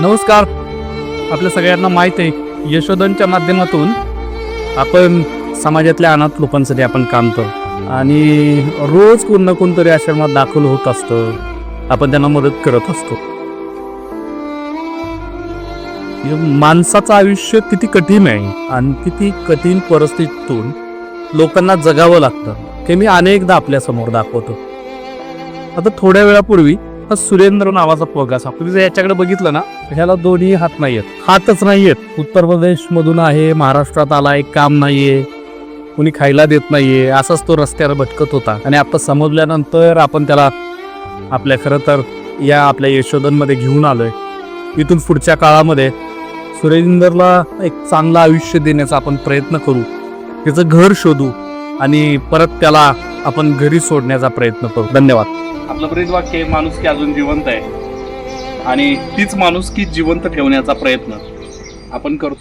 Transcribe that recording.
नमस्कार. आपल्या सगळ्यांना माहीत आहे यशोधनच्या माध्यमातून आपण समाजातल्या अनाथ लोकांसाठी आपण काम करतो. आणि रोज कोण ना कोणतरी आश्रमात दाखल होत असतं. आपण त्यांना मदत करत असतो. माणसाचं आयुष्य किती कठीण आहे आणि किती कठीण परिस्थितीतून लोकांना जगावं लागतं हे मी अनेकदा आपल्यासमोर दाखवतो. आता थोड्या वेळापूर्वी हा सुरेंद्र नावाचा पोरगा असा. तुम्ही जर याच्याकडे बघितलं ना ह्याला दोन्ही हात नाहीयेत. हातच नाहीयेत. उत्तर प्रदेश मधून आहे महाराष्ट्रात आलाय काम नाहीये. कुणी खायला देत नाहीये. असाच तो रस्त्यावर भटकत होता. आणि आता समजल्यानंतर आपण त्याला आपल्या खरं तर या आपल्या यशोधनमध्ये घेऊन आलोय. इथून पुढच्या काळामध्ये सुरेंदरला एक चांगलं आयुष्य देण्याचा आपण प्रयत्न करू. त्याचं घर शोधू आणि परत त्याला आपण घरी सोडण्याचा प्रयत्न करू. धन्यवाद. आपलं बरेच वाक्य माणूस की अजून जिवंत आहे. आणि तीच माणूस की जिवंत ठेवण्याचा प्रयत्न आपण करतोय.